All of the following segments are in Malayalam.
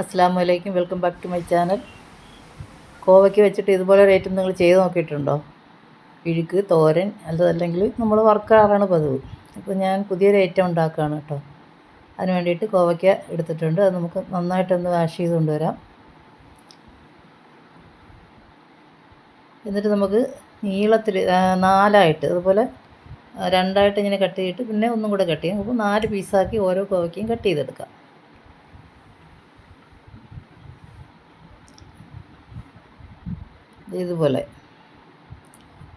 അസ്സാം വലൈക്കും welcome back to my channel. കോവയ്ക്ക് വെച്ചിട്ട് ഇതുപോലെ റേറ്റ് നിങ്ങൾ ചെയ്ത് നോക്കിയിട്ടുണ്ടോ? ഇഴുക്ക് തോരൻ അതല്ലെങ്കിൽ നമ്മൾ വറുക്കാറാണ് പതിവ്. അപ്പോൾ ഞാൻ പുതിയൊരു ഐറ്റം ഉണ്ടാക്കുകയാണ് കേട്ടോ. അതിന് വേണ്ടിയിട്ട് കോവയ്ക്ക എടുത്തിട്ടുണ്ട്. അത് നമുക്ക് നന്നായിട്ടൊന്ന് വാഷ് ചെയ്ത് കൊണ്ടുവരാം. എന്നിട്ട് നമുക്ക് നീളത്തിൽ നാലായിട്ട് അതുപോലെ രണ്ടായിട്ട് ഇങ്ങനെ കട്ട് ചെയ്തിട്ട് പിന്നെ ഒന്നും കൂടെ കട്ട് ചെയ്യാം. അപ്പോൾ നാല് പീസാക്കി ഓരോ കോവയ്ക്കയും കട്ട് ചെയ്തെടുക്കാം. ഇതുപോലെ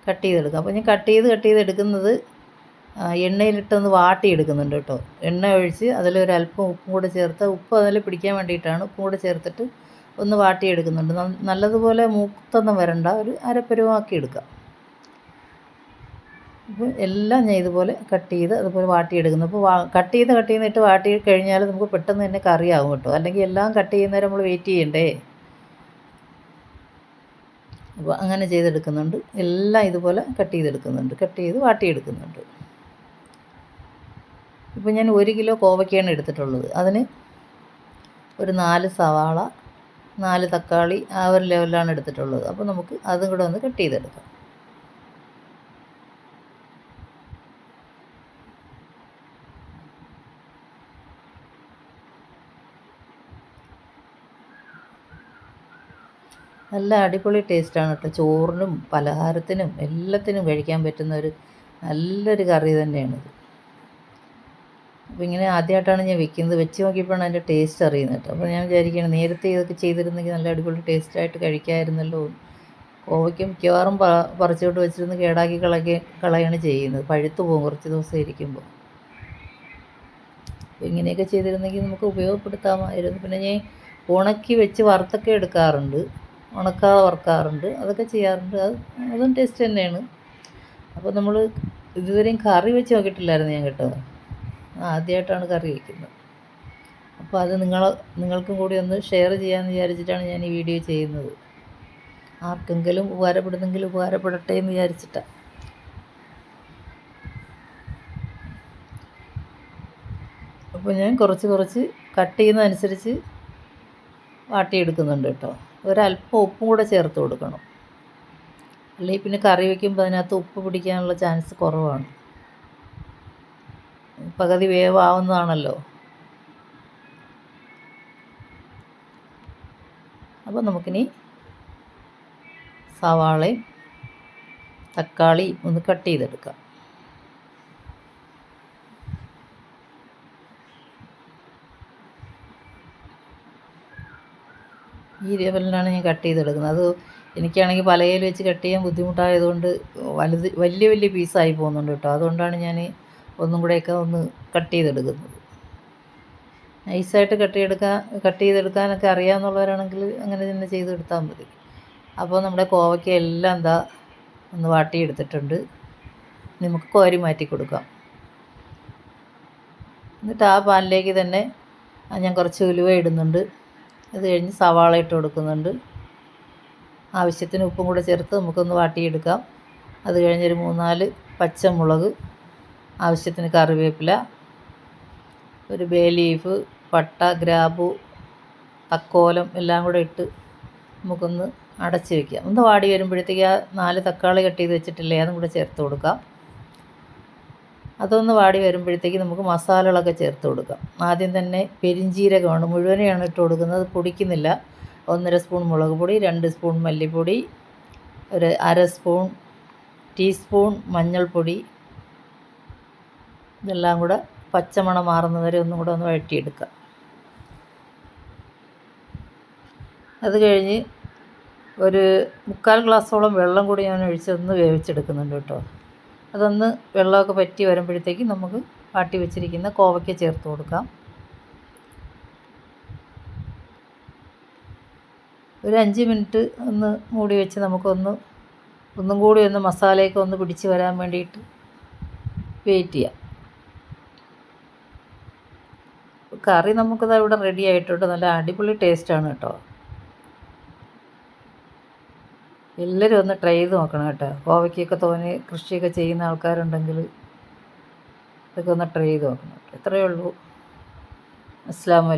കട്ട് ചെയ്തെടുക്കുക അപ്പോൾ ഞാൻ കട്ട് ചെയ്ത് കട്ട് ചെയ്ത് എടുക്കുന്നത് എണ്ണയിലിട്ടൊന്ന് വാട്ടി എടുക്കുന്നുണ്ട് കേട്ടോ. എണ്ണ ഒഴിച്ച് അതിലൊരു അല്പം ഉപ്പും കൂടെ ചേർത്ത് ഉപ്പ് അതിൽ പിടിക്കാൻ വേണ്ടിയിട്ടാണ് ഉപ്പും കൂടെ ചേർത്തിട്ട് ഒന്ന് വാട്ടി എടുക്കുന്നുണ്ട്. നല്ലതുപോലെ മൂത്തൊന്നും വരണ്ട ഒരു അരപ്പരുവാക്കി എടുക്കാം. അപ്പോൾ എല്ലാം ഞാൻ ഇതുപോലെ കട്ട് ചെയ്ത് അതുപോലെ വാട്ടിയെടുക്കുന്നു അപ്പോൾ കട്ട് ചെയ്ത് കട്ട് ചെയ്തിട്ട് വാട്ടി കഴിഞ്ഞാൽ നമുക്ക് പെട്ടെന്ന് തന്നെ കറിയാകും കേട്ടോ. അല്ലെങ്കിൽ എല്ലാം കട്ട് ചെയ്യുന്നേരം നമ്മൾ വെയിറ്റ് ചെയ്യണ്ടേ? അപ്പോൾ അങ്ങനെ ചെയ്തെടുക്കുന്നുണ്ട്. എല്ലാം ഇതുപോലെ കട്ട് ചെയ്തെടുക്കുന്നുണ്ട്. കട്ട് ചെയ്ത് വാട്ടിയെടുക്കുന്നുണ്ട്. ഇപ്പോൾ ഞാൻ ഒരു കിലോ കോവയ്ക്കാണ് എടുത്തിട്ടുള്ളത്. അതിന് ഒരു നാല് സവാള നാല് തക്കാളി ആ ഒരു ലെവലിലാണ് എടുത്തിട്ടുള്ളത്. അപ്പോൾ നമുക്ക് അതും കൂടെ ഒന്ന് കട്ട് ചെയ്തെടുക്കാം. നല്ല അടിപൊളി ടേസ്റ്റാണ് കേട്ടോ. ചോറിനും പലഹാരത്തിനും എല്ലാത്തിനും കഴിക്കാൻ പറ്റുന്ന ഒരു നല്ലൊരു കറി തന്നെയാണിത്. അപ്പോൾ ഇങ്ങനെ ആദ്യമായിട്ടാണ് ഞാൻ വെക്കുന്നത്. വെച്ച് നോക്കിയപ്പോഴാണ് അതിന്റെ ടേസ്റ്റ് അറിയുന്നത് കേട്ടോ. അപ്പോൾ ഞാൻ വിചാരിക്കുകയാണ് നേരത്തെ ഇതൊക്കെ ചെയ്തിരുന്നെങ്കിൽ നല്ല അടിപൊളി ടേസ്റ്റായിട്ട് കഴിക്കാമായിരുന്നല്ലോ കോവയ്ക്ക് മിക്കവാറും പ പറിച്ചുകൊണ്ട് വെച്ചിരുന്ന് കേടാക്കി കളക്കി കളയാണ് ചെയ്യുന്നത്. പഴുത്തു പോകും കുറച്ച് ദിവസം ഇരിക്കുമ്പോൾ ഇങ്ങനെയൊക്കെ ചെയ്തിരുന്നെങ്കിൽ നമുക്ക് ഉപയോഗപ്പെടുത്താമായിരുന്നു. പിന്നെ ഞാൻ ഉണക്കി വെച്ച് വറുത്തൊക്കെ എടുക്കാറുണ്ട്. ഉണക്കാതെ വറുക്കാറുണ്ട്. അതൊക്കെ ചെയ്യാറുണ്ട്. അത് അതും ടേസ്റ്റ് തന്നെയാണ്. അപ്പോൾ നമ്മൾ ഇതുവരെയും കറി വെച്ച് നോക്കിയിട്ടില്ലായിരുന്നു ഞാൻ കേട്ടോ. ആദ്യമായിട്ടാണ് കറി വയ്ക്കുന്നത് അപ്പോൾ അത് നിങ്ങൾ നിങ്ങൾക്കും കൂടി ഒന്ന് ഷെയർ ചെയ്യാമെന്ന് വിചാരിച്ചിട്ടാണ് ഞാൻ ഈ വീഡിയോ ചെയ്യുന്നത്. ആർക്കെങ്കിലും ഉപകാരപ്പെടുന്നെങ്കിൽ ഉപകാരപ്പെടട്ടെ എന്ന് വിചാരിച്ചിട്ടാണ് അപ്പോൾ ഞാൻ കുറച്ച് കുറച്ച് കട്ട് ചെയ്യുന്നതനുസരിച്ച് വാട്ടിയെടുക്കുന്നുണ്ട് കേട്ടോ. ഒരല്പം ഉപ്പും കൂടെ ചേർത്ത് കൊടുക്കണം. അല്ലെങ്കിൽ പിന്നെ കറി വയ്ക്കുമ്പോൾ അതിനകത്ത് ഉപ്പ് പിടിക്കാനുള്ള ചാൻസ് കുറവാണ്. പകുതി വേവാവുന്നതാണല്ലോ. അപ്പോൾ നമുക്കിനി സവാളയും തക്കാളി ഒന്ന് കട്ട് ചെയ്തെടുക്കാം. ഈ ലെവലിലാണ് ഞാൻ കട്ട് ചെയ്തെടുക്കുന്നത്. അത് എനിക്കാണെങ്കിൽ പലകയിൽ വെച്ച് കട്ട് ചെയ്യാൻ ബുദ്ധിമുട്ടായതുകൊണ്ട് വലുത് വലിയ വലിയ പീസായി പോകുന്നുണ്ട് കേട്ടോ. അതുകൊണ്ടാണ് ഞാൻ ഒന്നും കൂടെയൊക്കെ ഒന്ന് കട്ട് ചെയ്തെടുക്കുന്നത്. നൈസായിട്ട് കട്ട് ചെയ്തെടുക്കാൻ കട്ട് ചെയ്തെടുക്കാനൊക്കെ അറിയാമെന്നുള്ളവരാണെങ്കിൽ അങ്ങനെ തന്നെ ചെയ്തെടുത്താൽ മതി. അപ്പോൾ നമ്മുടെ കോവയ്ക്ക് എല്ലാം എന്താ ഒന്ന് വാട്ടിയെടുത്തിട്ടുണ്ട്. നമുക്ക് കോരി മാറ്റി കൊടുക്കാം. എന്നിട്ട് ആ പാനിലേക്ക് തന്നെ ഞാൻ കുറച്ച് ഉലുവ ഇടുന്നുണ്ട്. അത് കഴിഞ്ഞ് സവാള ഇട്ട് കൊടുക്കുന്നുണ്ട്. ആവശ്യത്തിന് ഉപ്പും കൂടെ ചേർത്ത് നമുക്കൊന്ന് വാട്ടിയെടുക്കാം. അത് കഴിഞ്ഞൊരു മൂന്നാൽ പച്ചമുളക് ആവശ്യത്തിന് കറിവേപ്പില ഒരു ബേ ലീഫ് പട്ട ഗ്രാബു തക്കോലം എല്ലാം കൂടെ ഇട്ട് നമുക്കൊന്ന് അടച്ച് വയ്ക്കാം ഒന്ന് വാടി വരുമ്പോഴത്തേക്ക് ആ നാല് തക്കാളി കട്ട് ചെയ്ത് വെച്ചിട്ടില്ലേ അതും കൂടെ ചേർത്ത് കൊടുക്കാം. അതൊന്ന് വാടി വരുമ്പോഴത്തേക്ക് നമുക്ക് മസാലകളൊക്കെ ചേർത്ത് കൊടുക്കാം. ആദ്യം തന്നെ പെരിഞ്ജീരകമാണ് മുഴുവനെയാണ് ഇട്ട് കൊടുക്കുന്നത്. പൊടിക്കുന്നില്ല. ഒന്നര സ്പൂൺ മുളക് പൊടി രണ്ട് സ്പൂൺ മല്ലിപ്പൊടി ഒരു അര സ്പൂൺ ടീസ്പൂൺ മഞ്ഞൾപ്പൊടി. ഇതെല്ലാം കൂടെ പച്ചമണം മാറുന്നത് വരെ ഒന്നും കൂടെ ഒന്ന് വഴറ്റിയെടുക്കാം. അത് കഴിഞ്ഞ് ഒരു മുക്കാൽ ഗ്ലാസ്സോളം വെള്ളം കൂടി ഞാൻ ഒഴിച്ചൊന്ന് വേവിച്ചെടുക്കുന്നുണ്ട് കേട്ടോ. അതൊന്ന് വെള്ളമൊക്കെ പറ്റി വരുമ്പോഴത്തേക്ക് നമുക്ക് വാട്ടി വെച്ചിരിക്കുന്ന കോവയ്ക്ക ചേർത്ത് കൊടുക്കാം. ഒരു അഞ്ച് മിനിറ്റ് ഒന്ന് മൂടി വെച്ച് നമുക്കൊന്ന് ഒന്നും കൂടി ഒന്ന് മസാലയൊക്കെ ഒന്ന് പിടിച്ച് വരാൻ വേണ്ടിയിട്ട് വെയിറ്റ് ചെയ്യാം. കറി നമുക്കത് ഇവിടെ റെഡി ആയിട്ടുണ്ട്. നല്ല അടിപൊളി ടേസ്റ്റാണ് കേട്ടോ. എല്ലാവരും ഒന്ന് ട്രൈ ചെയ്ത് നോക്കണം കേട്ടോ. കോവയ്ക്കൊക്കെ തോന്നി കൃഷിയൊക്കെ ചെയ്യുന്ന ആൾക്കാരുണ്ടെങ്കിൽ ഇതൊക്കെ ഒന്ന് ട്രൈ ചെയ്ത് നോക്കണം. ഇത്രയേ ഉള്ളൂ. അസ്സാം